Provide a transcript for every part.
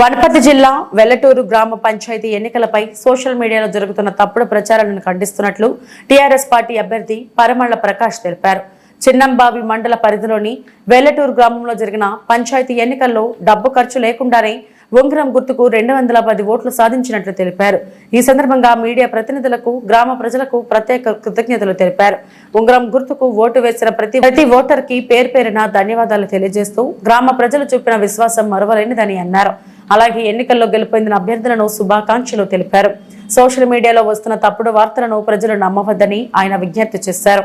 వనపర్తి జిల్లా వెల్లటూరు గ్రామ పంచాయతీ ఎన్నికలపై సోషల్ మీడియాలో జరుగుతున్న తప్పుడు ప్రచారాలను ఖండిస్తున్నట్లు టీఆర్ఎస్ పార్టీ అభ్యర్థి పరమళ్ళ ప్రకాష్ తెలిపారు. చిన్నంబావి మండల పరిధిలోని వెల్లటూరు గ్రామంలో జరిగిన పంచాయతీ ఎన్నికల్లో డబ్బు ఖర్చు లేకుండానే ఉంగరం గుర్తుకు రెండు వందల పది ఓట్లు సాధించినట్లు తెలిపారు. ఈ సందర్భంగా మీడియా ప్రతినిధులకు గ్రామ ప్రజలకు ప్రత్యేక కృతజ్ఞతలు తెలిపారు. ఉంగరం గుర్తుకు ఓటు వేసిన ప్రతి ప్రతి ఓటర్కి పేరు పేరున ధన్యవాదాలు తెలియజేస్తూ గ్రామ ప్రజలు చూపిన విశ్వాసం మరవలేనిదని అన్నారు. అలాగే ఎన్నికల్లో గెలుపొందిన అభ్యర్థులను శుభాకాంక్షలు తెలిపారు. సోషల్ మీడియాలో వస్తున్న తప్పుడు వార్తలను ప్రజలు నమ్మవద్దని ఆయన విజ్ఞప్తి చేశారు.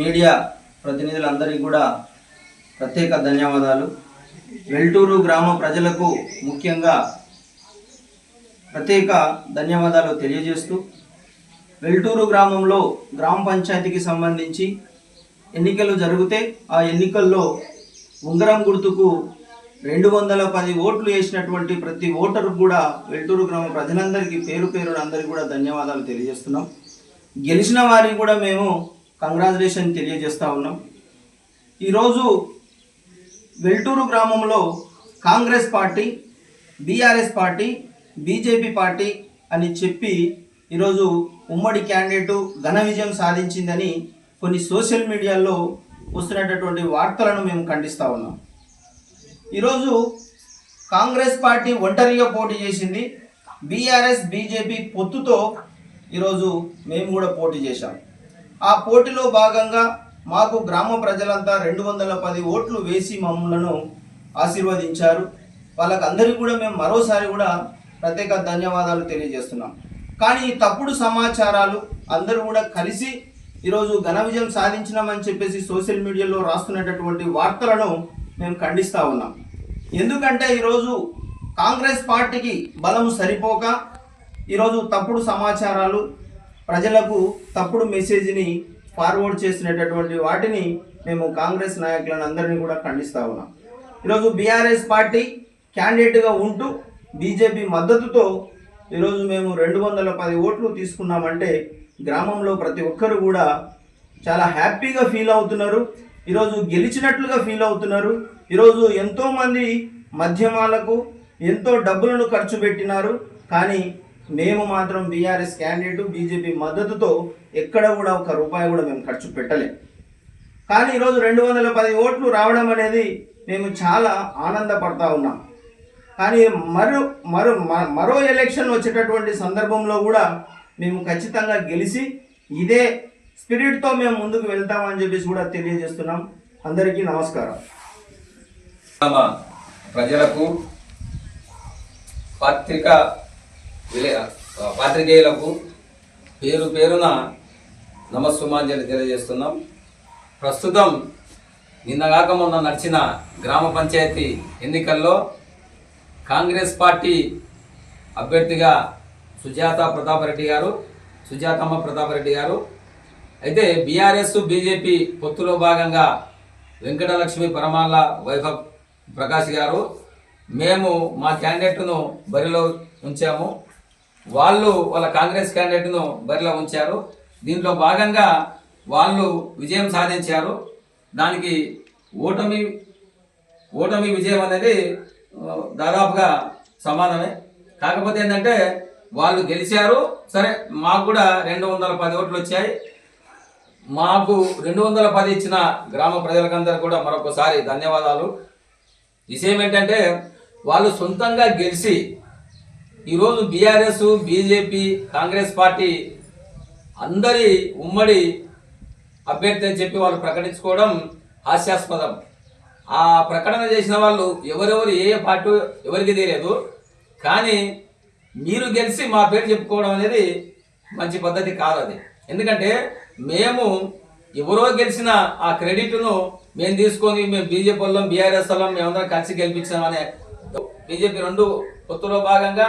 మీడియా ప్రతినిధులందరికీ కూడా ప్రత్యేక ధన్యవాదాలు. వెల్టూరు గ్రామ ప్రజలకు ముఖ్యంగా ప్రత్యేక ధన్యవాదాలు తెలియజేస్తూ వెల్టూరు గ్రామంలో గ్రామ పంచాయతీకి సంబంధించి ఎన్నికలు జరిగితే ఆ ఎన్నికల్లో ఉంగరం గుర్తుకు రెండు వందల పది ఓట్లు వేసినటువంటి ప్రతి ఓటరు కూడా వెల్టూరు గ్రామ ప్రజలందరికీ పేరు పేరు అందరికీ కూడా ధన్యవాదాలు తెలియజేస్తున్నాం. గెలిచిన వారికి కూడా మేము కంగ్రాచులేషన్ తెలియజేస్తూ ఉన్నాం. ఈరోజు వెల్టూరు గ్రామంలో Congress party BRS party BJP party అని చెప్పి ఈరోజు ఉమ్మడి క్యాండిడేటు ఘన విజయం సాధించిందని కొన్ని సోషల్ మీడియాలో వస్తున్నటువంటి వార్తలను మేము ఖండిస్తూ ఉన్నాం. ఈరోజు కాంగ్రెస్ పార్టీ ఒంటరిగా పోటీ చేసింది. బీఆర్ఎస్ బీజేపీ పొత్తుతో ఈరోజు మేము కూడా పోటీ చేశాం. ఆ పోటీలో భాగంగా మాకు గ్రామ ప్రజలంతా రెండు వందల పది ఓట్లు వేసి మమ్మలను ఆశీర్వదించారు. వాళ్ళకందరికీ కూడా మేము మరోసారి కూడా ప్రత్యేక ధన్యవాదాలు తెలియజేస్తున్నాం. కానీ ఈ తప్పుడు సమాచారాలు అందరూ కూడా కలిసి ఈరోజు ఘన విజయం సాధించినామని చెప్పేసి సోషల్ మీడియాలో రాస్తున్నటువంటి వార్తలను మేము ఖండిస్తూ ఉన్నాం. ఎందుకంటే ఈరోజు కాంగ్రెస్ పార్టీకి బలం సరిపోక ఈరోజు తప్పుడు సమాచారాలు ప్రజలకు తప్పుడు మెసేజ్ని ఫార్వర్డ్ చేసినటువంటి వాటిని మేము కాంగ్రెస్ నాయకులను అందరినీ కూడా ఖండిస్తూ ఉన్నాం. ఈరోజు బీఆర్ఎస్ పార్టీ క్యాండిడేట్గా ఉంటూ బీజేపీ మద్దతుతో ఈరోజు మేము రెండు వందల పది ఓట్లు తీసుకున్నామంటే గ్రామంలో ప్రతి ఒక్కరు కూడా చాలా హ్యాపీగా ఫీల్ అవుతున్నారు. ఈరోజు గెలిచినట్లుగా ఫీల్ అవుతున్నారు. ఈరోజు ఎంతోమంది మధ్యమాలకు ఎంతో డబ్బులను ఖర్చు పెట్టినారు. కానీ మేము మాత్రం బీఆర్ఎస్ క్యాండిడేట్ బీజేపీ మద్దతుతో ఎక్కడ కూడా ఒక రూపాయి కూడా మేము ఖర్చు పెట్టలేం. కానీ ఈరోజు రెండు వందల పది ఓట్లు రావడం అనేది మేము చాలా ఆనందపడతా ఉన్నాం. కానీ మరో మరో మరో ఎలక్షన్ వచ్చేటటువంటి సందర్భంలో కూడా మేము ఖచ్చితంగా గెలిచి ఇదే స్పిరిట్తో మేము ముందుకు వెళ్తామని చెప్పేసి కూడా తెలియజేస్తున్నాం. అందరికీ నమస్కారం. ప్రజలకు పత్రిక పాత్రికేయులకు పేరు పేరున నమస్సుమాంజలి తెలియజేస్తున్నాం. ప్రస్తుతం నిన్నగాక మొన్న నడిచిన గ్రామ పంచాయతీ ఎన్నికల్లో కాంగ్రెస్ పార్టీ అభ్యర్థిగా సుజాత ప్రతాపరెడ్డి గారు సుజాతమ్మ ప్రతాపరెడ్డి గారు అయితే బీఆర్ఎస్ బీజేపీ పొత్తులో భాగంగా వెంకటలక్ష్మి పరమాల వైభవ్ ప్రకాష్ గారు మేము మా క్యాండిడేట్ను బరిలో ఉంచాము. వాళ్ళు వాళ్ళ కాంగ్రెస్ క్యాండిడేట్ను బరిలో ఉంచారు. దీంట్లో భాగంగా వాళ్ళు విజయం సాధించారు. దానికి ఓటమి ఓటమి విజయం అనేది దాదాపుగా సమానమే. కాకపోతే ఏంటంటే వాళ్ళు గెలిచారు. సరే మాకు కూడా రెండు వందల పది ఓట్లు వచ్చాయి. మాకు రెండు వందల పది ఇచ్చిన గ్రామ ప్రజలకందరూ కూడా మరొకసారి ధన్యవాదాలు. విషయం ఏంటంటే వాళ్ళు సొంతంగా గెలిచి ఈరోజు బీఆర్ఎస్ బీజేపీ కాంగ్రెస్ పార్టీ అందరి ఉమ్మడి అభ్యర్థి అని చెప్పి వాళ్ళు ప్రకటించుకోవడం హాస్యాస్పదం. ఆ ప్రకటన చేసిన వాళ్ళు ఎవరెవరు ఏ పార్టీ ఎవరికి తెలియదు. కానీ మీరు గెలిచి మా పేరు చెప్పుకోవడం అనేది మంచి పద్ధతి కాదు అది. ఎందుకంటే మేము ఎవరో గెలిచిన ఆ క్రెడిట్ను మేము తీసుకొని మేము బీజేపీ వాళ్ళం బీఆర్ఎస్ వాళ్ళం మేమందరం కలిసి గెలిపించామనే బీజేపీ రెండు పొత్తులో భాగంగా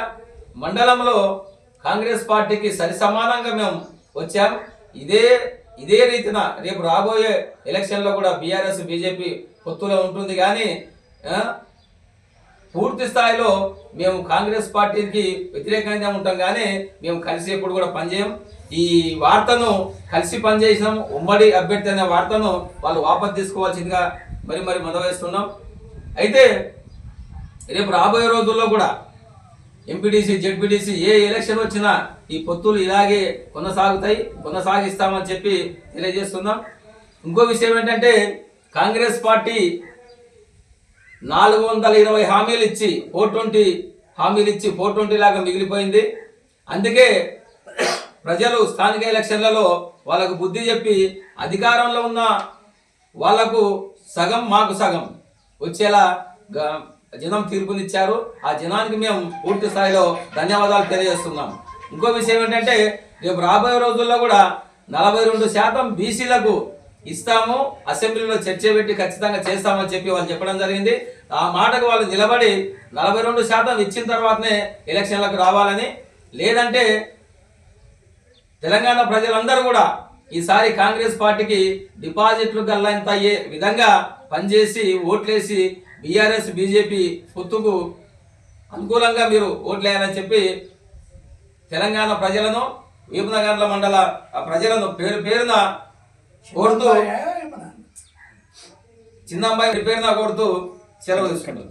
మండలంలో కాంగ్రెస్ పార్టీకి సరి సమానంగా మేము వచ్చాం. ఇదే ఇదే రీతిన రేపు రాబోయే ఎలక్షన్లో కూడా బీఆర్ఎస్ బీజేపీ పొత్తులో ఉంటుంది కానీ పూర్తి స్థాయిలో మేము కాంగ్రెస్ పార్టీకి వ్యతిరేకంగా ఉంటాం కానీ మేము కలిసి ఎప్పుడు కూడా పనిచేయం. ఈ వార్తను కలిసి పనిచేసినాం ఉమ్మడి అభ్యర్థి అనే వార్తను వాళ్ళు వాపసు తీసుకోవాల్సిందిగా మరి మరి మనవేస్తున్నాం. అయితే రేపు రాబోయే రోజుల్లో కూడా ఎంపీటీసీ జెడ్పీటీసీ ఏ ఎలక్షన్ వచ్చినా ఈ పొత్తులు ఇలాగే కొనసాగుతాయి కొనసాగిస్తామని చెప్పి తెలియజేస్తున్నాం. ఇంకో విషయం ఏంటంటే కాంగ్రెస్ పార్టీ నాలుగు వందల ఇరవై హామీలు ఇచ్చి ఫోర్ ట్వంటీ హామీలు ఇచ్చి ఫోర్ ట్వంటీ లాగా మిగిలిపోయింది. అందుకే ప్రజలు స్థానిక ఎలక్షన్లలో వాళ్ళకు బుద్ధి చెప్పి అధికారంలో ఉన్న వాళ్ళకు సగం మాకు సగం వచ్చేలా గ- జనం తీర్పునిచ్చారు. ఆ జనానికి మేము పూర్తి స్థాయిలో ధన్యవాదాలు తెలియజేస్తున్నాం. ఇంకో విషయం ఏంటంటే రేపు రాబోయే రోజుల్లో కూడా నలభై రెండు శాతం బీసీలకు ఇస్తాము. అసెంబ్లీలో చర్చ పెట్టి ఖచ్చితంగా చేస్తామని చెప్పి వాళ్ళు చెప్పడం జరిగింది. ఆ మాటకు వాళ్ళు నిలబడి నలభై రెండు శాతం ఇచ్చిన తర్వాతనే ఎలక్షన్లకు రావాలని. లేదంటే తెలంగాణ ప్రజలందరూ కూడా ఈసారి కాంగ్రెస్ పార్టీకి డిపాజిట్లు గల్లంత అయ్యే విధంగా పనిచేసి ఓట్లేసి బీఆర్ఎస్ బీజేపీ పొత్తుకు అనుకూలంగా మీరు ఓట్లేయాలని చెప్పి తెలంగాణ ప్రజలను వీపనగర్ల మండల ప్రజలను పేరు పేరున కోరుతూ చిన్నమ్మాయి పేరున కోరుతూ సెలవు తీసుకుంటుంది